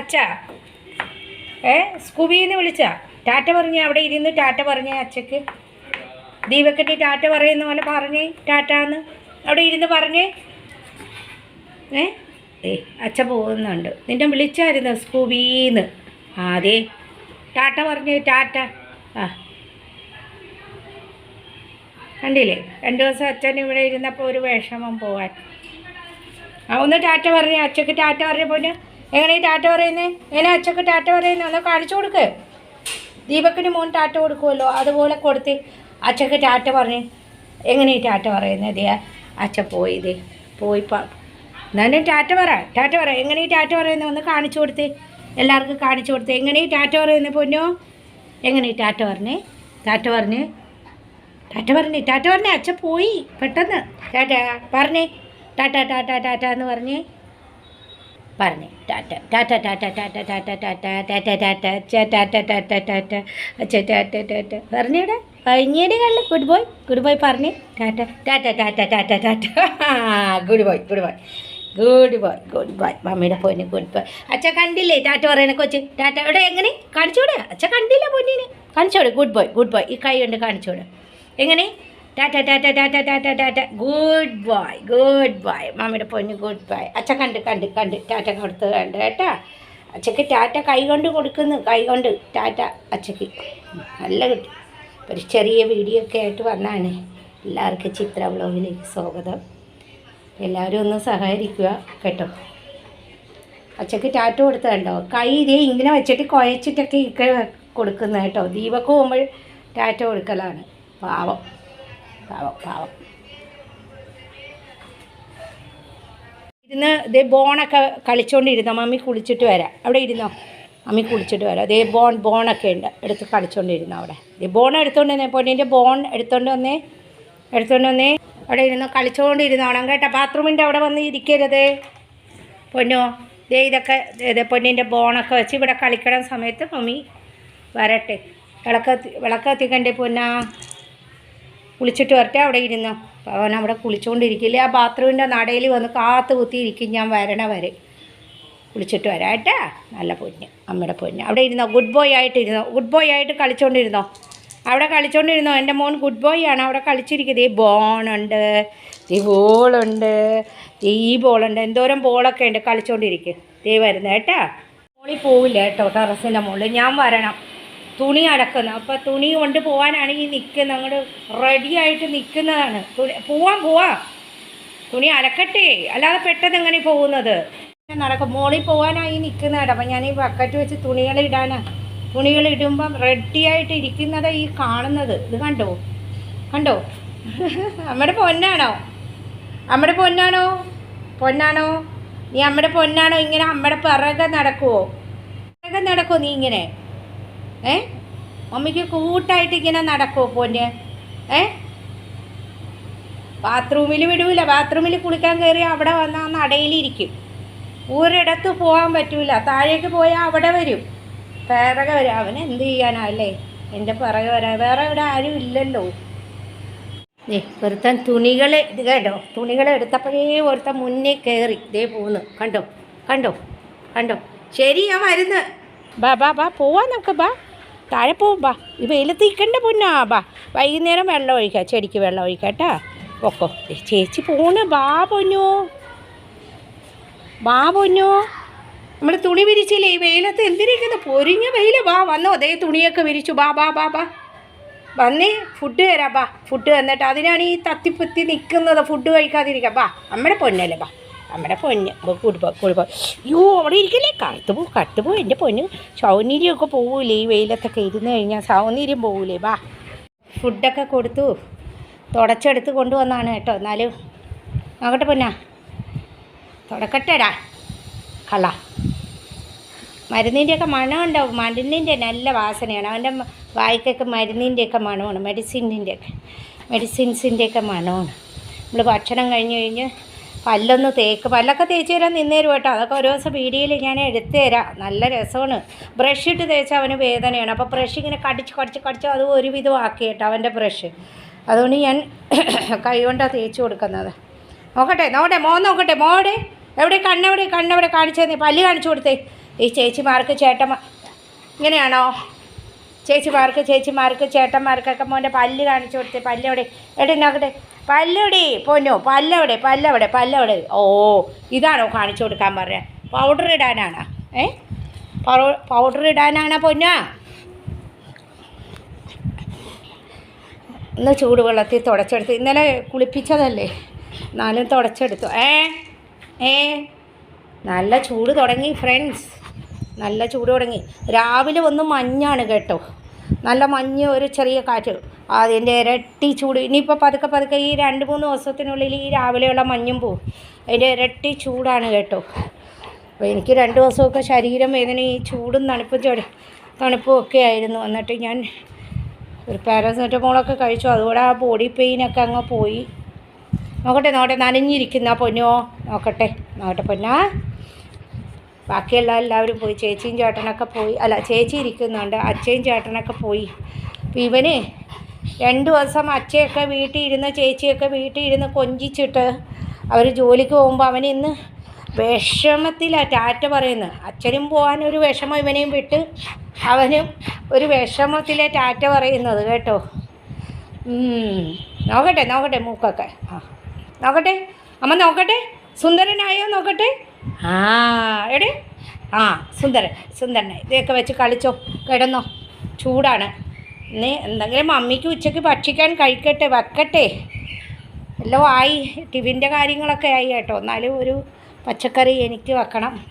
അച്ഛാ. ഏ സ്കൂബിന്ന് വിളിച്ച. ടാറ്റ പറഞ്ഞ അവിടെ ഇരുന്ന് ടാറ്റ പറഞ്ഞേ അച്ഛക്ക്. ദീപക്കെട്ടി ടാറ്റ പറയുന്ന പോലെ പറഞ്ഞേ ടാറ്റാന്ന്. അവിടെ ഇരുന്ന് പറഞ്ഞേ. ഏ ഏ അച്ഛ പോകുന്നുണ്ട്. നിന്നെ വിളിച്ചായിരുന്നു സ്കൂബീന്ന്? ആ അതെ ടാറ്റ പറഞ്ഞേ ടാറ്റ. ആ. കണ്ടില്ലേ? രണ്ടു ദിവസം അച്ഛൻ ഇവിടെ ഇരുന്നപ്പോൾ ഒരു വിഷമം പോവാൻ. ആ ഒന്ന് ടാറ്റ പറഞ്ഞേ അച്ഛക്ക് ടാറ്റ പറഞ്ഞ പൊന്നെ. എങ്ങനെ ടാറ്റ പറയുന്നേ? എങ്ങനെ അച്ഛക്ക് ടാറ്റ പറയുന്നേ? ഒന്ന് കാണിച്ചു കൊടുക്ക്. ദീപക്കിന് മോൻ ടാറ്റ കൊടുക്കുമല്ലോ അതുപോലെ കൊടുത്ത് അച്ഛക്ക് ടാറ്റ പറഞ്ഞ് എങ്ങനെ ടാറ്റ പറയുന്നത് ദേ അച്ഛ പോയി ദേ പോയി എന്നാലും ടാറ്റ പറ ടാറ്റ പറ. എങ്ങനെ ടാറ്റ പറയുന്നത് ഒന്ന് കാണിച്ചു കൊടുത്ത് എല്ലാവർക്കും കാണിച്ചു കൊടുത്ത്. എങ്ങനെ ടാറ്റ പറയുന്നത് പൊന്നോ? എങ്ങനെ ടാറ്റ പറഞ്ഞേ? ടാറ്റ പറഞ്ഞ് ടാറ്റ പറഞ്ഞേ ടാറ്റ പറഞ്ഞേ. അച്ഛൻ പോയി പെട്ടെന്ന്. ടാറ്റ പറഞ്ഞേ. ടാറ്റ ടാറ്റ ടാറ്റ എന്ന് പറഞ്ഞേ പറഞ്ഞേ tata tata tata tata tata tata tata tata tata good boy good boy പറഞ്ഞേ tata tata tata tata tata good boy good boy good boy good boy മമ്മിയുടെ പൊന്നു ഗുഡ് ബോയ് അച്ഛ കണ്ടില്ലേ ടാറ്റ പറയണ കൊച്ച് ടാറ്റ ഇവിടെ എങ്ങനെ കാണിച്ചോടെ അച്ഛ കണ്ടില്ല പൊന്നിനെ കാണിച്ചോടെ ഗുഡ് ബോയ് ഗുഡ് ബോയ് ഈ കൈ കൊണ്ട് കാണിച്ചോടെ എങ്ങനെ tata tata tata tata tata good boy good boy മമ്മിയുടെ പൊന്ന് ഗുഡ് ബോയ് അച്ഛ കണ്ട് കണ്ട് കണ്ട്. ടാറ്റ കൊടുത്ത് കണ്ട് കേട്ടോ. അച്ഛക്ക് ടാറ്റ കൈ കൊണ്ട് കൊടുക്കുന്നു കൈ കൊണ്ട്. ടാറ്റ അച്ഛക്ക്. നല്ല കിട്ടി. ഒരു ചെറിയ വീഡിയോ ഒക്കെ ആയിട്ട് വന്നാണ്. എല്ലാവർക്കും ചിത്ര ബ്ലോഗിലേക്ക് സ്വാഗതം. എല്ലാവരും ഒന്ന് സഹകരിക്കുക കേട്ടോ. അച്ഛക്ക് ടാറ്റ കൊടുത്ത് കണ്ടോ? കൈ ഇതേ ഇങ്ങനെ വെച്ചിട്ട് കുഴച്ചിട്ടൊക്കെ ഇക്ക കൊടുക്കുന്നത് കേട്ടോ. ദീപക്ക് പോകുമ്പോൾ ടാറ്റ കൊടുക്കലാണ്. പാവം. പാവം പാവം. ഇരുന്ന് ഇതേ ബോണൊക്കെ കളിച്ചോണ്ടിരുന്നോ? മമ്മി കുളിച്ചിട്ട് വരാം. അവിടെ ഇരുന്നോ? മമ്മി കുളിച്ചിട്ട് വരാം. അതേ ബോൺ ബോണൊക്കെ ഉണ്ട്. എടുത്ത് കളിച്ചോണ്ടിരുന്നോ അവിടെ? ദേ ബോൺ എടുത്തോണ്ട് വന്നേ പൊന്നിന്റെ ബോൺ എടുത്തോണ്ട് വന്നേ എടുത്തോണ്ട് വന്നേ. അവിടെ ഇരുന്ന്? കളിച്ചോണ്ടിരുന്നോണം കേട്ടോ ബാത്റൂമിന്റെ അവിടെ വന്ന് ഇരിക്കരുത്. പൊന്നോ ദേ ഇതൊക്കെ ഇതേ പൊന്നിന്റെ ബോണൊക്കെ വെച്ച് ഇവിടെ കളിക്കണ സമയത്ത് മമ്മി വരട്ടെ. വിളക്കത്തി വിളക്കത്തിക്കണ്ടേ പൊന്നാ? കുളിച്ചിട്ട് വരട്ടെ അവിടെ ഇരുന്ന്. അവൻ അവിടെ കുളിച്ചുകൊണ്ടിരിക്കില്ല ആ ബാത്റൂമിന്റെ നടയിൽ വന്ന് കാത്തു കുത്തിയിരിക്കും ഞാൻ വരണ വരെ. കുളിച്ചിട്ട് വരാട്ടെ. നല്ല പൊന്ന് അമ്മയുടെ പൊന്ന്. അവിടെ ഇരുന്നോ? ഗുഡ് ബോയ് ആയിട്ട് ഇരുന്നോ? ഗുഡ് ബോയ് ആയിട്ട് കളിച്ചുകൊണ്ടിരുന്നോ അവിടെ കളിച്ചുകൊണ്ടിരുന്നോ എന്റെ മോൻ ഗുഡ് ബോയ് ആണ്. അവിടെ കളിച്ചിരിക്കുന്നത് ഈ ബോണുണ്ട് ഈ ബോളുണ്ട് ഈ ബോളുണ്ട് എന്തോരം ബോളൊക്കെ ഉണ്ട് കളിച്ചുകൊണ്ടിരിക്കും ദേ വരുന്നത് കേട്ടാ. മോളിൽ പോവില്ല കേട്ടോ ടെറസിന്റെ മുകളിൽ ഞാൻ വരണം. തുണി അടക്കുന്നത്. അപ്പോൾ തുണി കൊണ്ട് പോകാനാണ് ഈ നിൽക്കുന്നത് അങ്ങോട്ട് റെഡി ആയിട്ട് നിൽക്കുന്നതാണ് തുണി പോവാം പോവാം. തുണി അലക്കട്ടെ. അല്ലാതെ പെട്ടെന്ന് എങ്ങനെ പോകുന്നത്? നടക്കും. മോളിൽ പോകാനായി നിൽക്കുന്നതാണ് അപ്പം ഞാൻ ഈ ബക്കറ്റ് വെച്ച് തുണികൾ ഇടാനാണ് തുണികൾ ഇടുമ്പം റെഡി ആയിട്ട് ഇരിക്കുന്നത് ഈ കാണുന്നത്. ഇത് കണ്ടോ? കണ്ടോ? നമ്മുടെ പൊന്നാണോ? നമ്മുടെ പൊന്നാണോ? പൊന്നാണോ? നീ അമ്മയുടെ പൊന്നാണോ? ഇങ്ങനെ അമ്മയുടെ പിറകെ നടക്കുവോ? പിറകെ നടക്കുമോ നീ ഇങ്ങനെ? ഏ? മമ്മിക്ക് കൂട്ടായിട്ട് ഇങ്ങനെ നടക്കുമോ പൊന്ന്? ഏ? ബാത്റൂമിൽ വിടൂല. ബാത്റൂമിൽ കുളിക്കാൻ കയറി അവിടെ വന്നാൽ നടയിലിരിക്കും ഒരിടത്ത് പോകാൻ പറ്റൂല. താഴേക്ക് പോയാൽ അവിടെ വരും. പിറകെ വരും. അവൻ എന്ത് ചെയ്യാനാ അല്ലേ? എന്റെ പിറകെ വരാൻ. വേറെ ഇവിടെ ആരും ഇല്ലല്ലോ. ഏ ഒരുത്തൻ തുണികൾ ഇത് കേട്ടോ തുണികൾ എടുത്തപ്പോഴേ ഒരുത്തൻ മുന്നേ കയറി ഇതേ പോകുന്നു കണ്ടോ? കണ്ടോ? കണ്ടോ? ശരി ഞാൻ വരുന്നു. ബാ ബാ ബാ പോവാം നമുക്ക് ബാ. താഴെ പോവും ബാ. ഈ വെയിലത്ത് നിൽക്കണ്ട പൊന്നാ ബാ. വൈകുന്നേരം വെള്ളം ഒഴിക്കാം ചെടിക്ക് വെള്ളം ഒഴിക്കാം കേട്ടാ? ഒക്കോ ചേച്ചി പോണ് ബാ പൊന്നു. ബാ പൊന്നു. നമ്മൾ തുണി വിരിച്ചില്ലേ ഈ വെയിലത്ത് എന്തിരിക്കുന്നു പൊരിഞ്ഞ വെയിൽ ബാ. വന്നോ അതേ തുണിയൊക്കെ വിരിച്ചു ബാ ബാ ബാ ബാ. വന്നേ ഫുഡ് തരാം ബാ. ഫുഡ് തന്നിട്ട് അതിനാണ് ഈ തത്തിപ്പത്തി നിൽക്കുന്നത് ഫുഡ് കഴിക്കാതിരിക്കാം ബാ അമ്മയുടെ പൊന്നല്ലേ ബാ. അമ്മയുടെ പൊന്ന് കുടുംബ യോ അവിടെ ഇരിക്കല്ലേ? കറുത്ത് പോ കട്ട് പോ എന്റെ പൊന്ന്. സൗന്ദര്യമൊക്കെ പോകൂലേ ഈ വെയിലത്തൊക്കെ ഇരുന്ന് കഴിഞ്ഞാൽ സൗന്ദര്യം പോകൂലേ ബാ ഫുഡൊക്കെ കൊടുത്തു. തുടച്ചെടുത്ത് കൊണ്ടുവന്നാണ് കേട്ടോ എന്നാലും. നോക്കട്ടെ പൊന്നാ. തുടക്കട്ടെടാ. കള്ള. മരുന്നിന്റെയൊക്കെ മണമുണ്ടാവും മരുന്നിന്റെ നല്ല വാസനയാണ്. അവന്റെ വായ്ക്കൊക്കെ മരുന്നിന്റെയൊക്കെ മണമാണ്. മെഡിസിന്റെ മെഡിസിൻസിന്റെയൊക്കെ മണമാണ്. നമ്മൾ ഭക്ഷണം കഴിഞ്ഞ് കഴിഞ്ഞ് പല്ലൊന്ന് തേക്ക് പല്ലൊക്കെ തേച്ച് തരാൻ നിന്നേരും കേട്ടോ. അതൊക്കെ ഓരോ ദിവസം വീഡിയോയിൽ ഞാൻ എടുത്തു തരാം. നല്ല രസമാണ്. ബ്രഷ് ഇട്ട് തേച്ചാൽ അവന് വേദനയാണ്. അപ്പോൾ ബ്രഷ് ഇങ്ങനെ കടിച്ച് കടിച്ച് കടിച്ച് അത് ഒരുവിധം ആക്കി കേട്ടോ അവന്റെ ബ്രഷ്. അതുകൊണ്ട് ഞാൻ കൈ കൊണ്ടാണ് തേച്ച് കൊടുക്കുന്നത്. നോക്കട്ടെ നോക്കട്ടെ മോൻ നോക്കട്ടെ മോടെ. എവിടെ കണ്ണെവിടെ കണ്ണെവിടെ കാണിച്ചു തന്നെ പല്ല് കാണിച്ചു കൊടുത്തേ. ഈ ചേച്ചിമാർക്ക് ചേട്ടന്മാർ ഇങ്ങനെയാണോ? ചേച്ചിമാർക്ക് ചേച്ചിമാർക്ക് ചേട്ടന്മാർക്കൊക്കെ മോന്റെ പല്ല് കാണിച്ചു കൊടുത്തേ. പല്ലെവിടെ? എവിടെ? നോക്കട്ടെ. പല്ലെവിടെ പൊന്നോ പല്ലവിടെ പല്ലവിടെ പല്ലവിടെ. ഓ ഇതാണോ കാണിച്ചു കൊടുക്കാൻ പറഞ്ഞത് പൗഡർ ഇടാനാണ്? ഏ? പൗഡർ ഇടാനാണോ പൊന്നാ? ഇന്ന് ചൂടുവെള്ളത്തിൽ തുടച്ചെടുത്ത് ഇന്നലെ കുളിപ്പിച്ചതല്ലേ? എന്നാലും തുടച്ചെടുത്തു. ഏ? ഏ? നല്ല ചൂട് തുടങ്ങി ഫ്രണ്ട്സ് നല്ല ചൂട് തുടങ്ങി. രാവിലെ ഒന്ന് മഞ്ഞാണ് കേട്ടോ. നല്ല മഞ്ഞ് ഒരു ചെറിയ കാറ്റ്. അതിന്റെ ഇരട്ടി ചൂട്. ഇനിയിപ്പോൾ പതുക്കെ പതുക്കെ ഈ രണ്ട് മൂന്ന് ദിവസത്തിനുള്ളിൽ ഈ രാവിലെയുള്ള മഞ്ഞും പോവും. അതിന്റെ ഇരട്ടി ചൂടാണ് കേട്ടോ. അപ്പോൾ എനിക്ക് രണ്ട് ദിവസമൊക്കെ ശരീരം വേദന ഈ ചൂടും തണുപ്പും ചൊടി തണുപ്പും ഒക്കെ ആയിരുന്നു. എന്നിട്ട് ഞാൻ ഒരു പാരസെറ്റമോളൊക്കെ കഴിച്ചു. അതുകൂടെ ആ ബോഡി പെയിനൊക്കെ അങ്ങ് പോയി. നോക്കട്ടെ നോക്കട്ടെ. നനഞ്ഞിരിക്കുന്ന പൊന്നോ. നോക്കട്ടെ. നോക്കട്ടെ പൊന്നാ. ബാക്കിയുള്ള എല്ലാവരും പോയി. ചേച്ചിയും ചേട്ടനൊക്കെ പോയി. അല്ല ചേച്ചി ഇരിക്കുന്നുണ്ട്. അച്ഛയും ചേട്ടനൊക്കെ പോയി. അപ്പം ഇവന് രണ്ട് ദിവസം അച്ഛയൊക്കെ വീട്ടിൽ ഇരുന്ന് ചേച്ചിയൊക്കെ വീട്ടിൽ ഇരുന്ന് കൊഞ്ചിച്ചിട്ട് അവർ ജോലിക്ക് പോകുമ്പോൾ അവൻ ഇന്ന് വിഷമത്തിലാണ് ടാറ്റ പറയുന്നത്. അച്ഛനും ഒരു വിഷമം ഇവനെയും വിട്ട് അവനും ഒരു വിഷമത്തിലെ ടാറ്റ പറയുന്നത് കേട്ടോ. നോക്കട്ടെ നോക്കട്ടെ മൂക്കൊക്കെ. ആ. നോക്കട്ടെ. അമ്മ നോക്കട്ടെ. സുന്ദരനായോ നോക്കട്ടെ? ആ എടി. ആ സുന്ദരൻ സുന്ദരൻ ഇതൊക്കെ വെച്ച് കളിച്ചോ. കിടന്നോ. ചൂടാണ്. നീ എന്തെങ്കിലും മമ്മിക്ക് ഉച്ചയ്ക്ക് ഭക്ഷിക്കാൻ കഴിക്കട്ടെ വെക്കട്ടെ. എല്ലാം ആയി. ടിവിന്റെ കാര്യങ്ങളൊക്കെ ആയി കേട്ടോ. എന്നാലും ഒരു പച്ചക്കറി എനിക്ക് വെക്കണം.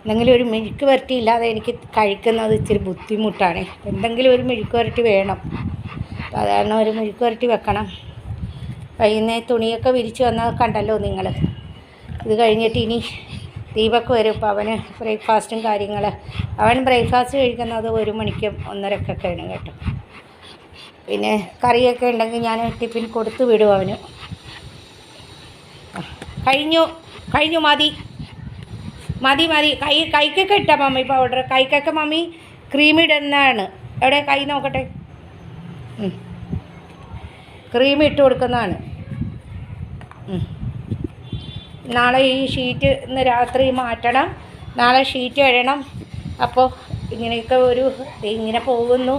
എന്തെങ്കിലും ഒരു മെഴുക്ക് വരട്ടി ഇല്ലാതെ എനിക്ക് കഴിക്കുന്നത് ഇച്ചിരി ബുദ്ധിമുട്ടാണ്. എന്തെങ്കിലും ഒരു മെഴുക്ക് വരട്ടി വേണം. അതാണ് ഒരു മെഴുക്ക് വരട്ടി വെക്കണം. വൈകുന്നേരം തുണിയൊക്കെ വിരിച്ചു വന്നാൽ കണ്ടല്ലോ നിങ്ങൾ ഇത് കഴിഞ്ഞിട്ട് ഇനി ദീപക്ക് വരും. ഇപ്പോൾ അവന് ബ്രേക്ക്ഫാസ്റ്റും കാര്യങ്ങൾ അവൻ ബ്രേക്ക്ഫാസ്റ്റ് കഴിക്കുന്നത് ഒരു മണിക്കും ഒന്നരക്കൊക്കെയാണ് കേട്ടോ. പിന്നെ കറിയൊക്കെ ഉണ്ടെങ്കിൽ ഞാൻ ടിഫിൻ കൊടുത്തു വിടും അവന്. കഴിഞ്ഞു. കഴിഞ്ഞു മതി. മതി മതി. കൈ കൈക്കൊക്കെ ഇട്ടാ മമ്മി പൗഡർ കൈക്കൊക്കെ മമ്മി ക്രീമിടുന്നതാണ്. എവിടെ? കൈ നോക്കട്ടെ. ക്രീം ഇട്ട് കൊടുക്കുന്നതാണ്. നാളെ ഈ ഷീറ്റ് ഇന്ന് രാത്രി മാറ്റണം. നാളെ ഷീറ്റ് എഴണം. അപ്പോൾ ഇങ്ങനെയൊക്കെ ഒരു ഇങ്ങനെ പോകുന്നു.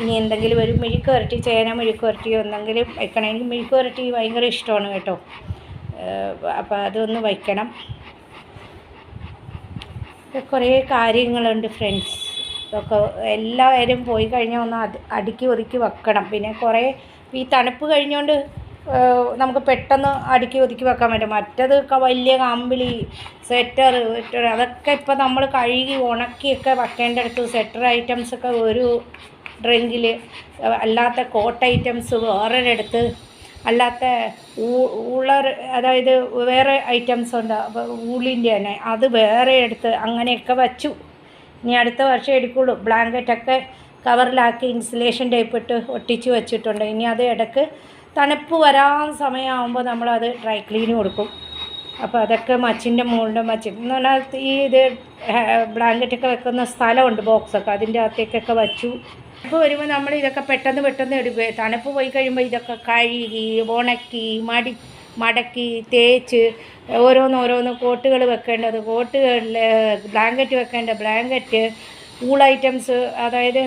ഇനി എന്തെങ്കിലും ഒരു മെഴുക്ക് വരട്ടി ചേന മെഴുക്ക് വരട്ടിയോ എന്തെങ്കിലും വയ്ക്കണം എനിക്ക് മെഴുക്ക് ഭയങ്കര ഇഷ്ടമാണ് കേട്ടോ. അപ്പോൾ അതൊന്ന് വയ്ക്കണം കുറേ കാര്യങ്ങളുണ്ട് ഫ്രണ്ട്സ് ഇതൊക്കെ എല്ലാവരും പോയി കഴിഞ്ഞാൽ ഒന്ന് അടുക്കി ഒതുക്കി വെക്കണം. പിന്നെ കുറേ ഈ തണുപ്പ് കഴിഞ്ഞുകൊണ്ട് നമുക്ക് പെട്ടെന്ന് അടുക്കി ഒതുക്കി വെക്കാൻ പറ്റും. മറ്റത് വലിയ കമ്പിളി സ്വെറ്റർ സ്വെറ്റർ അതൊക്കെ ഇപ്പോൾ നമ്മൾ കഴുകി ഉണക്കിയൊക്കെ വെക്കേണ്ട അടുത്ത് സ്വെറ്റർ ഐറ്റംസ് ഒക്കെ ഒരു ഡ്രിങ്കിൽ അല്ലാത്ത കോട്ട് ഐറ്റംസ് വേറൊരിടത്ത് അല്ലാത്ത ഉളർ അതായത് വേറെ ഐറ്റംസ് ഉണ്ട്. ഊളിന്റെ തന്നെ. അത് വേറെ എടുത്ത് അങ്ങനെയൊക്കെ വച്ചു. ഇനി അടുത്ത വർഷം എടുക്കുള്ളൂ. ബ്ലാങ്കറ്റൊക്കെ കവറിലാക്കി ഇൻസുലേഷൻ ടൈപ്പ് ഇട്ട് ഒട്ടിച്ച് വെച്ചിട്ടുണ്ട്. ഇനി അത് ഇടയ്ക്ക് തണുപ്പ് വരാൻ സമയമാകുമ്പോൾ നമ്മളത് ഡ്രൈ ക്ലീന് കൊടുക്കും. അപ്പോൾ അതൊക്കെ മച്ചിന്റെ മുകളിന്റെ മച്ചിൻ എന്ന് പറഞ്ഞാൽ ഈ ഇത് ബ്ലാങ്കറ്റൊക്കെ വെക്കുന്ന സ്ഥലമുണ്ട് ബോക്സൊക്കെ അതിന്റെ അകത്തേക്കൊക്കെ വച്ചു. ഇപ്പോൾ വരുമ്പോൾ നമ്മൾ ഇതൊക്കെ പെട്ടെന്ന് പെട്ടെന്ന് എടുക്കുക തണുപ്പ് പോയി കഴിയുമ്പോൾ ഇതൊക്കെ കഴുകി ഉണക്കി മടി മടക്കി തേച്ച് ഓരോന്ന് ഓരോന്ന് കോട്ടുകൾ വെക്കേണ്ടത്. കോട്ടുകളിൽ ബ്ലാങ്കറ്റ് വെക്കേണ്ട ബ്ലാങ്കറ്റ് കൂൾ ഐറ്റംസ് അതായത്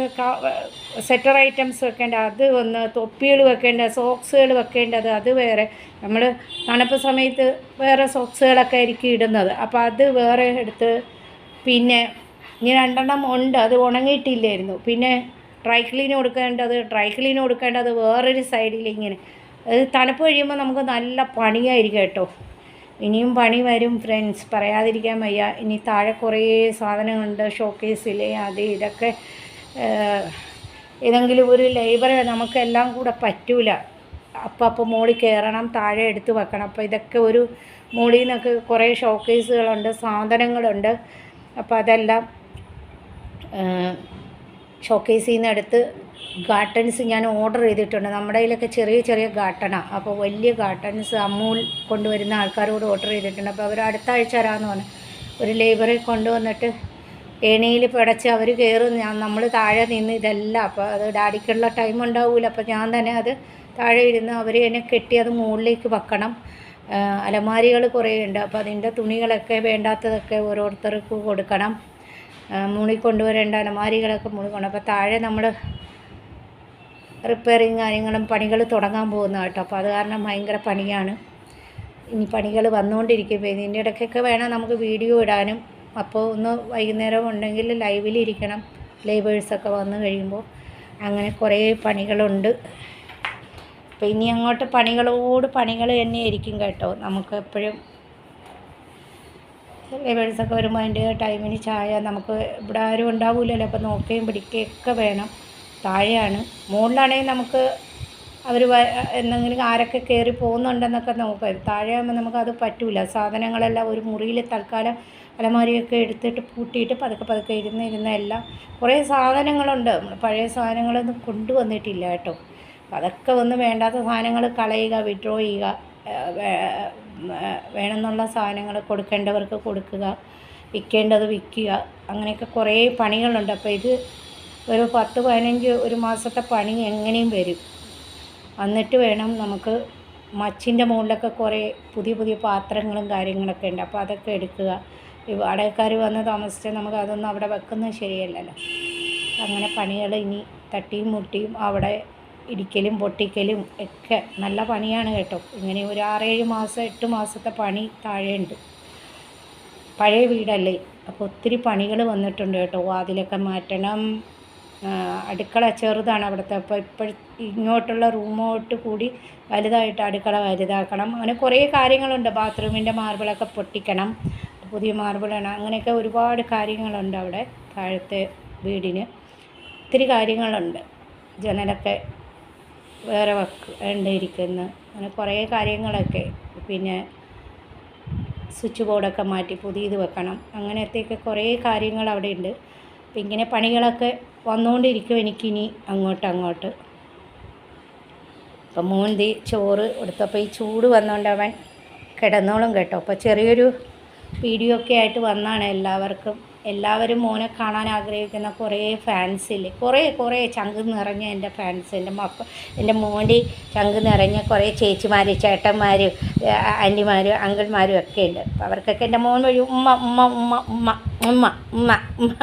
സെറ്റർ ഐറ്റംസ് വെക്കേണ്ട അത് ഒന്ന് തൊപ്പികൾ വെക്കേണ്ട സോക്സുകൾ വെക്കേണ്ടത് അത് വേറെ. നമ്മൾ തണുപ്പ് സമയത്ത് വേറെ സോക്സുകളൊക്കെ ആയിരിക്കും ഇടുന്നത്. അപ്പോൾ അത് വേറെ എടുത്ത് പിന്നെ ഇനി രണ്ടെണ്ണം ഉണ്ട് അത് ഉണങ്ങിയിട്ടില്ലായിരുന്നു. പിന്നെ ഡ്രൈ ക്ലീൻ കൊടുക്കേണ്ടത് ഡ്രൈ ക്ലീൻ കൊടുക്കേണ്ടത് വേറൊരു സൈഡിൽ ഇങ്ങനെ. അത് തണുപ്പ് കഴിയുമ്പോൾ നമുക്ക് നല്ല പണിയായിരിക്കും കേട്ടോ. ഇനിയും പണി വരും ഫ്രണ്ട്സ് പറയാതിരിക്കാൻ വയ്യ. ഇനി താഴെ കുറേ സാധനങ്ങളുണ്ട് ഷോക്കേസിൽ അത് ഇതൊക്കെ ഏതെങ്കിലും ഒരു ലേബർ നമുക്കെല്ലാം കൂടെ പറ്റൂല. അപ്പം അപ്പോൾ മോളിൽ കയറണം താഴെ എടുത്ത് വെക്കണം. അപ്പോൾ ഇതൊക്കെ ഒരു മോളിൽ നിന്നൊക്കെ കുറേ ഷോക്കേസുകളുണ്ട് സാധനങ്ങളുണ്ട്. അപ്പോൾ അതെല്ലാം ഷോക്കേസിൽ നിന്ന് എടുത്ത് ഗാർട്ടൻസ് ഞാൻ ഓർഡർ ചെയ്തിട്ടുണ്ട്. നമ്മുടെ കയ്യിലൊക്കെ ചെറിയ ചെറിയ ഗാർട്ടനാണ് അപ്പോൾ വലിയ ഗാർട്ടൻസ് അമൂൽ കൊണ്ടുവരുന്ന ആൾക്കാരോട് ഓർഡർ ചെയ്തിട്ടുണ്ട്. അപ്പോൾ അവർ അടുത്ത ആഴ്ച വരാമെന്ന് പറഞ്ഞു. ഒരു ലേബറെ കൊണ്ടുവന്നിട്ട് ഏണിയിൽ പിടച്ച് അവർ കയറും ഞാൻ നമ്മൾ താഴെ നിന്ന് ഇതെല്ലാം അപ്പോൾ അത് ഡാഡിക്കുള്ള ടൈം ഉണ്ടാവില്ല അപ്പോൾ ഞാൻ തന്നെ അത് താഴെ ഇരുന്ന് അവർ എന്നെ കെട്ടി അത് മുകളിലേക്ക് വെക്കണം. അലമാരികൾ കുറേ ഉണ്ട്. അപ്പോൾ അതിന്റെ തുണികളൊക്കെ വേണ്ടാത്തതൊക്കെ ഓരോരുത്തർക്ക് കൊടുക്കണം. മുളി കൊണ്ടുവരേണ്ട അലമാരികളൊക്കെ മുളി കൊണ്ട് അപ്പോൾ താഴെ നമ്മൾ റിപ്പയറിങ് കാര്യങ്ങളും പണികൾ തുടങ്ങാൻ പോകുന്ന കേട്ടോ. അപ്പോൾ അത് കാരണം ഭയങ്കര പണിയാണ്. ഇനി പണികൾ വന്നുകൊണ്ടിരിക്കും ഇതിന്റെ ഇടയ്ക്കൊക്കെ വേണം നമുക്ക് വീഡിയോ ഇടാനും. അപ്പോൾ ഒന്ന് വൈകുന്നേരം ഉണ്ടെങ്കിൽ ലൈവിലിരിക്കണം ലേബേഴ്സൊക്കെ വന്നു കഴിയുമ്പോൾ അങ്ങനെ കുറേ പണികളുണ്ട്. അപ്പോൾ ഇനി അങ്ങോട്ട് പണികളോട് പണികൾ തന്നെയായിരിക്കും കേട്ടോ. നമുക്ക് എപ്പോഴും ലേബേഴ്സൊക്കെ വരുമ്പോൾ അതിന്റെ ടൈമിന് ചായ നമുക്ക് ഇവിടെ ആരും ഉണ്ടാവില്ലല്ലോ അപ്പോൾ നോക്കുകയും പിടിക്കുകയൊക്കെ വേണം. താഴെയാണ്. മുകളിലാണെങ്കിൽ നമുക്ക് അവർ എന്തെങ്കിലും ആരൊക്കെ കയറി പോകുന്നുണ്ടെന്നൊക്കെ നോക്കാം. താഴെയാകുമ്പോൾ നമുക്കത് പറ്റില്ല സാധനങ്ങളെല്ലാം ഒരു മുറിയിൽ തൽക്കാലം അലമാരിയൊക്കെ എടുത്തിട്ട് പൂട്ടിയിട്ട് പതുക്കെ പതുക്കെ ഇരുന്ന് ഇരുന്ന എല്ലാം കുറേ സാധനങ്ങളുണ്ട്. പഴയ സാധനങ്ങളൊന്നും കൊണ്ടുവന്നിട്ടില്ല കേട്ടോ. അതൊക്കെ ഒന്ന് വേണ്ടാത്ത സാധനങ്ങൾ കളയുക വിഡ്രോ ചെയ്യുക വേണമെന്നുള്ള സാധനങ്ങൾ കൊടുക്കേണ്ടവർക്ക് കൊടുക്കുക വിൽക്കേണ്ടത് വിൽക്കുക അങ്ങനെയൊക്കെ കുറേ പണികളുണ്ട്. അപ്പോൾ ഇത് ഒരു പത്ത് പതിനഞ്ച് ഒരു മാസത്തെ പണി എങ്ങനെയും വരും. എന്നിട്ട് വേണം നമുക്ക് മച്ചിന്റെ മുകളിലൊക്കെ കുറേ പുതിയ പുതിയ പാത്രങ്ങളും കാര്യങ്ങളൊക്കെ ഉണ്ട്. അപ്പോൾ അതൊക്കെ എടുക്കുക. ഈ വാടകക്കാർ വന്ന് താമസിച്ചാൽ നമുക്ക് അതൊന്നും അവിടെ വെക്കുന്നത് ശരിയല്ലല്ലോ. അങ്ങനെ പണികൾ ഇനി തട്ടിയും മുട്ടിയും അവിടെ ഇടിക്കലും പൊട്ടിക്കലും ഒക്കെ നല്ല പണിയാണ് കേട്ടോ. ഇങ്ങനെ ഒരു ആറേഴ് മാസം എട്ട് മാസത്തെ പണി താഴെയുണ്ട്. പഴയ വീടല്ലേ? അപ്പോൾ ഒത്തിരി പണികൾ വന്നിട്ടുണ്ട് കേട്ടോ. വാതിലൊക്കെ മാറ്റണം. അടുക്കള ചെറുതാണ് അവിടുത്തെ. അപ്പോൾ ഇപ്പോൾ ഇങ്ങോട്ടുള്ള റൂമോട്ട് കൂടി വലുതായിട്ട് അടുക്കള വലുതാക്കണം. അങ്ങനെ കുറേ കാര്യങ്ങളുണ്ട്. ബാത്റൂമിന്റെ മാർബിളൊക്കെ പൊട്ടിക്കണം. പുതിയ മാർബിളാണ്. അങ്ങനെയൊക്കെ ഒരുപാട് കാര്യങ്ങളുണ്ട് അവിടെ താഴത്തെ വീടിന്. ഒത്തിരി കാര്യങ്ങളുണ്ട്. ജനലൊക്കെ വേറെ വെക്ക് വേണ്ടിയിരിക്കുന്നു അങ്ങനെ കുറേ കാര്യങ്ങളൊക്കെ. പിന്നെ സ്വിച്ച് ബോർഡൊക്കെ മാറ്റി പുതിയത് വെക്കണം. അങ്ങനത്തെയൊക്കെ കുറേ കാര്യങ്ങൾ അവിടെ ഉണ്ട്. അപ്പം ഇങ്ങനെ പണികളൊക്കെ വന്നുകൊണ്ടിരിക്കും എനിക്കിനി അങ്ങോട്ട് അങ്ങോട്ട്. അപ്പം മോൻ ചോറ് കൊടുത്തപ്പോൾ ഈ ചൂട് വന്നുകൊണ്ട് അവൻ കിടന്നോളും കേട്ടോ. അപ്പോൾ ചെറിയൊരു വീഡിയോ ഒക്കെ ആയിട്ട് വന്നാണ് എല്ലാവർക്കും. എല്ലാവരും മോനെ കാണാൻ ആഗ്രഹിക്കുന്ന കുറേ ഫാൻസില്ലേ കുറേ കുറേ ചങ്ക് നിറഞ്ഞ എന്റെ ഫാൻസ് എന്റെ മക്ക എന്റെ മോന്റെ ചങ്ക് നിറഞ്ഞ കുറേ ചേച്ചിമാർ ചേട്ടന്മാർ ആന്റിമാർ അങ്കിൾമാരും ഒക്കെ ഉണ്ട്. അപ്പോൾ അവർക്കൊക്കെ എന്റെ മോൻ വഴി ഉമ്മ ഉമ്മ ഉമ്മ ഉമ്മ ഉമ്മ ഉമ്മ ഉമ്മ.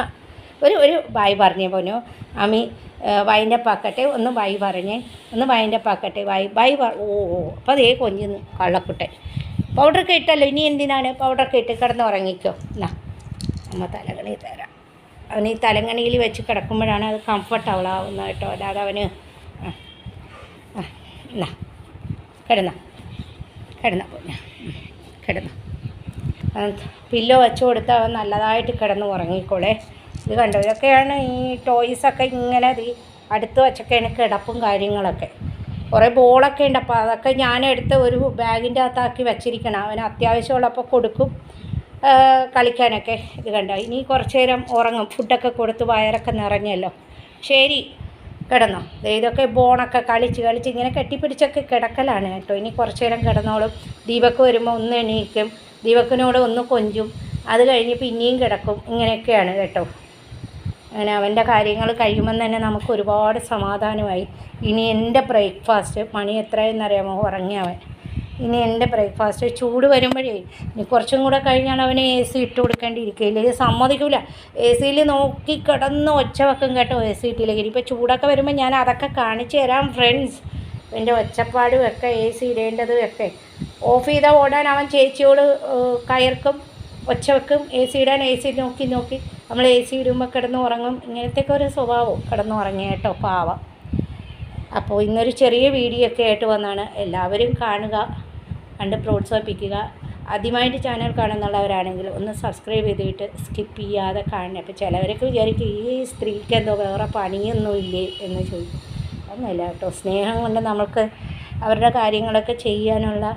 ഒരു ഒരു ബായ് പറഞ്ഞേ പോനു അമ്മി വൈന്റെ പാക്കട്ടെ ഒന്ന് ബായ് പറഞ്ഞേ. ഒന്ന് വൈന്റെ പാക്കട്ടെ ബായ് ബായ് ഓ ഓ. അപ്പോൾ അതേ കൊഞ്ചിന്ന് കള്ളക്കുട്ടെ പൗഡറൊക്കെ ഇട്ടല്ലോ. ഇനി എന്തിനാണ് പൗഡറൊക്കെ ഇട്ട് കിടന്ന് ഉറങ്ങിക്കോ? എന്നാ അമ്മ തലകണി തരാം. അവന് ഈ തലങ്ങണിയിൽ വെച്ച് കിടക്കുമ്പോഴാണ് അത് കംഫർട്ട് ആവുന്നത് കേട്ടോ. അല്ലാതെ അവന് എന്നാ കിടന്ന. കിടന്ന പോഞ്ഞ കിടന്ന. പില്ലോ വെച്ച് കൊടുത്ത് അവൻ നല്ലതായിട്ട് കിടന്ന് ഉറങ്ങിക്കോളെ. ഇത് കണ്ടോ ഇതൊക്കെയാണ് ഈ ടോയ്സൊക്കെ ഇങ്ങനെ അടുത്ത് വെച്ചൊക്കെയാണ് കിടപ്പും കാര്യങ്ങളൊക്കെ. കുറേ ബോളൊക്കെ ഉണ്ട്. അപ്പോൾ അതൊക്കെ ഞാൻ എടുത്ത് ഒരു ബാഗിന്റെ അകത്താക്കി വെച്ചിരിക്കണം. അവന് അത്യാവശ്യമുള്ളപ്പോൾ കൊടുക്കും. കളിക്കാനൊക്കെ ഇത് കണ്ടോ? ഇനി കുറച്ച് നേരം ഉറങ്ങും. ഫുഡൊക്കെ കൊടുത്ത് വയറൊക്കെ നിറഞ്ഞല്ലോ. ശരി കിടന്നോ. ഇതൊക്കെ ബോണൊക്കെ കളിച്ച് കളിച്ച് ഇങ്ങനെ കെട്ടിപ്പിടിച്ചൊക്കെ കിടക്കലാണ് കേട്ടോ. ഇനി കുറച്ച് നേരം കിടന്നോളും. ദീപക്ക് വരുമ്പോൾ ഒന്ന് എണീക്കും. ദീപക്കിനോട് ഒന്ന് കൊഞ്ചും. അത് കഴിഞ്ഞ് പിന്നെയും കിടക്കും. ഇങ്ങനെയൊക്കെയാണ് കേട്ടോ. അങ്ങനെ അവന്റെ കാര്യങ്ങൾ കഴിയുമ്പം തന്നെ നമുക്ക് ഒരുപാട് സമാധാനമായി. ഇനി എന്റെ ബ്രേക്ക്ഫാസ്റ്റ് മണി എത്രയെന്നറിയാമോ? ഉറങ്ങിയവൻ ഇനി എന്റെ ബ്രേക്ക്ഫാസ്റ്റ് ചൂട് വരുമ്പോഴേ ഇനി കുറച്ചും കൂടെ കഴിഞ്ഞാൽ അവന് എ സി ഇട്ട് കൊടുക്കേണ്ടിയിരിക്കില്ല ഇത് സമ്മതിക്കില്ല എ സിയിൽ നോക്കി കിടന്ന് ഒച്ച വെക്കും കേട്ടോ എ സി ഇട്ടില്ലെങ്കിൽ. ഇപ്പോൾ ചൂടൊക്കെ വരുമ്പോൾ ഞാൻ അതൊക്കെ കാണിച്ചു തരാം ഫ്രണ്ട്സ് എന്റെ ഒച്ചപ്പാടും ഒക്കെ എ സി ഇടേണ്ടതും ഒക്കെ. ഓഫ് ചെയ്താൽ ഓടാൻ അവൻ ചേച്ചിയോട് കയർക്കും ഒച്ച വെക്കും. എ സി ഇടാൻ എ സി നോക്കി നോക്കി. നമ്മൾ എ സി ഇടുമ്പോൾ ഉറങ്ങും. ഇങ്ങനത്തെയൊക്കെ ഒരു സ്വഭാവം. കിടന്ന് ഉറങ്ങിയേട്ടോ പാവം. അപ്പോൾ ഇന്നൊരു ചെറിയ വീഡിയോ ഒക്കെ ആയിട്ട് വന്നാണ്. എല്ലാവരും കാണുക കണ്ട് പ്രോത്സാഹിപ്പിക്കുക. ആദ്യമായിട്ട് ചാനൽ കാണുന്നുള്ളവരാണെങ്കിൽ ഒന്ന് സബ്സ്ക്രൈബ് ചെയ്തിട്ട് സ്കിപ്പ് ചെയ്യാതെ കാണണം അപ്പോൾ ചിലവരൊക്കെ വിചാരിക്കും ഈ സ്ത്രീക്ക് എന്തോ വേറെ പണിയൊന്നും ഇല്ലേ? എന്ന് ചോദിക്കും. ഒന്നുമില്ല കേട്ടോ. സ്നേഹം കൊണ്ട് നമുക്ക് അവരുടെ കാര്യങ്ങളൊക്കെ ചെയ്യാനുള്ള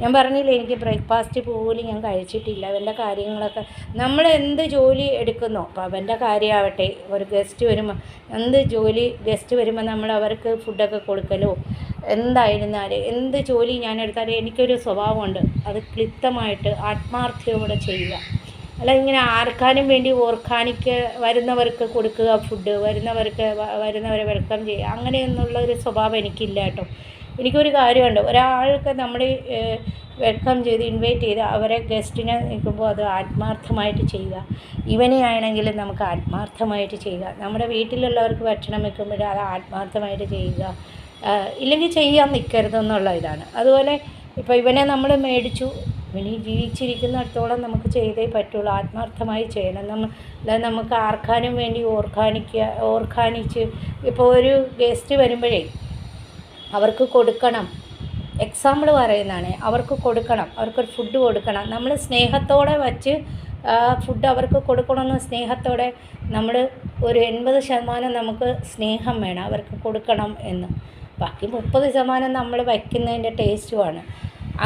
ഞാൻ പറഞ്ഞില്ലേ എനിക്ക് ബ്രേക്ക്ഫാസ്റ്റ് പോലും ഞാൻ കഴിച്ചിട്ടില്ല. അവന്റെ കാര്യങ്ങളൊക്കെ നമ്മൾ എന്ത് ജോലി എടുക്കുന്നോ അപ്പോൾ അവന്റെ കാര്യമാവട്ടെ ഒരു ഗസ്റ്റ് വരുമ്പോൾ എന്ത് ജോലി ഗസ്റ്റ് വരുമ്പോൾ നമ്മൾ അവർക്ക് ഫുഡൊക്കെ കൊടുക്കലോ എന്തായിരുന്നാലും എന്ത് ജോലി ഞാൻ എടുത്താലും എനിക്കൊരു സ്വഭാവമുണ്ട്. അത് ക്ലിപ്തമായിട്ട് ആത്മാർത്ഥയോടെ ചെയ്യുക. അല്ല ഇങ്ങനെ ആർക്കാനും വേണ്ടി ഓർക്കാനിക്ക് വരുന്നവർക്ക് കൊടുക്കുക ഫുഡ് വരുന്നവർക്ക് വരുന്നവരെ വെൽക്കം ചെയ്യുക അങ്ങനെയൊന്നുള്ള ഒരു സ്വഭാവം എനിക്കില്ല കേട്ടോ. എനിക്കൊരു കാര്യമുണ്ട്. ഒരാൾക്ക് നമ്മൾ വെൽക്കം ചെയ്ത് ഇൻവൈറ്റ് ചെയ്ത് അവരെ ഗസ്റ്റിനെ നിൽക്കുമ്പോൾ അത് ആത്മാർത്ഥമായിട്ട് ചെയ്യുക. ഇവനെ ആണെങ്കിലും നമുക്ക് ആത്മാർത്ഥമായിട്ട് ചെയ്യുക. നമ്മുടെ വീട്ടിലുള്ളവർക്ക് ഭക്ഷണം വെക്കുമ്പോൾ അത് ആത്മാർത്ഥമായിട്ട് ചെയ്യുക. ഇല്ലെങ്കിൽ ചെയ്യാൻ നിൽക്കരുതെന്നുള്ള ഇതാണ്. അതുപോലെ ഇപ്പോൾ ഇവനെ നമ്മൾ മേടിച്ചു. ഇവനീ ജീവിച്ചിരിക്കുന്നിടത്തോളം നമുക്ക് ചെയ്തേ പറ്റുള്ളൂ. ആത്മാർത്ഥമായി ചെയ്യണം. നമ്മൾ അല്ലാതെ നമുക്ക് ആർക്കാനും വേണ്ടി ഓർക്കാനിക്കുക ഓർക്കാനിച്ച് ഇപ്പോൾ ഒരു ഗസ്റ്റ് വരുമ്പോഴേ അവർക്ക് കൊടുക്കണം. എക്സാമ്പിൾ പറയുന്നതാണ് അവർക്ക് കൊടുക്കണം അവർക്കൊരു ഫുഡ് കൊടുക്കണം. നമ്മൾ സ്നേഹത്തോടെ വച്ച് ഫുഡ് അവർക്ക് കൊടുക്കണമെന്ന് സ്നേഹത്തോടെ നമ്മൾ ഒരു എൺപത് ശതമാനം നമുക്ക് സ്നേഹം വേണം അവർക്ക് കൊടുക്കണം എന്ന്. ബാക്കി മുപ്പത് ശതമാനം നമ്മൾ വയ്ക്കുന്നതിന്റെ ടേസ്റ്റുമാണ്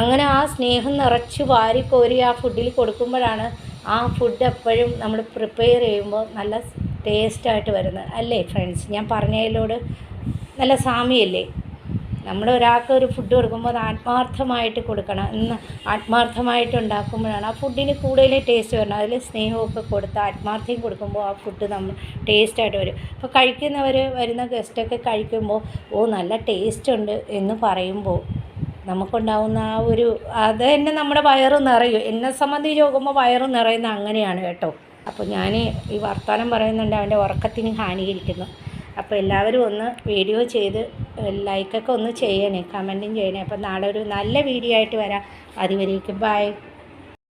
അങ്ങനെ ആ സ്നേഹം നിറച്ച് വാരിക്കോരി ആ ഫുഡിൽ കൊടുക്കുമ്പോഴാണ് ആ ഫുഡ് എപ്പോഴും നമ്മൾ പ്രിപ്പയർ ചെയ്യുമ്പോൾ നല്ല ടേസ്റ്റായിട്ട് വരുന്നത്. അല്ലേ ഫ്രണ്ട്സ് ഞാൻ പറഞ്ഞതിലോട് നല്ല സാമ്യല്ലേ നമ്മൾ ഒരാൾക്ക് ഒരു ഫുഡ് കൊടുക്കുമ്പോൾ അത് ആത്മാർത്ഥമായിട്ട് കൊടുക്കണം. എന്ന് ആത്മാർത്ഥമായിട്ട് ഉണ്ടാക്കുമ്പോഴാണ് ആ ഫുഡിന് കൂടുതൽ ടേസ്റ്റ് വരണം അതിൽ സ്നേഹമൊക്കെ കൊടുത്ത് ആത്മാർത്ഥയും കൊടുക്കുമ്പോൾ ആ ഫുഡ് നമ്മൾ ടേസ്റ്റായിട്ട് വരും. അപ്പോൾ കഴിക്കുന്നവർ വരുന്ന ഗസ്റ്റൊക്കെ കഴിക്കുമ്പോൾ ഓ നല്ല ടേസ്റ്റ് ഉണ്ട് എന്ന് പറയുമ്പോൾ നമുക്കുണ്ടാവുന്ന ആ ഒരു അത് തന്നെ നമ്മുടെ വയറ് നിറയും. എന്നെ സംബന്ധിച്ച് നോക്കുമ്പോൾ വയറ് നിറയുന്ന അങ്ങനെയാണ് കേട്ടോ. അപ്പോൾ ഞാൻ ഈ വർത്തമാനം പറയുന്നുണ്ട് അവന്റെ ഉറക്കത്തിന് ഹാനികരിക്കുന്നു. അപ്പോൾ എല്ലാവരും ഒന്ന് വീഡിയോ ചെയ്ത് ലൈക്കൊക്കെ ഒന്ന് ചെയ്യണേ കമന്റും ചെയ്യണേ. അപ്പോൾ നാളെ ഒരു നല്ല വീഡിയോ ആയിട്ട് വരാം. അതുവരേക്കും ബൈ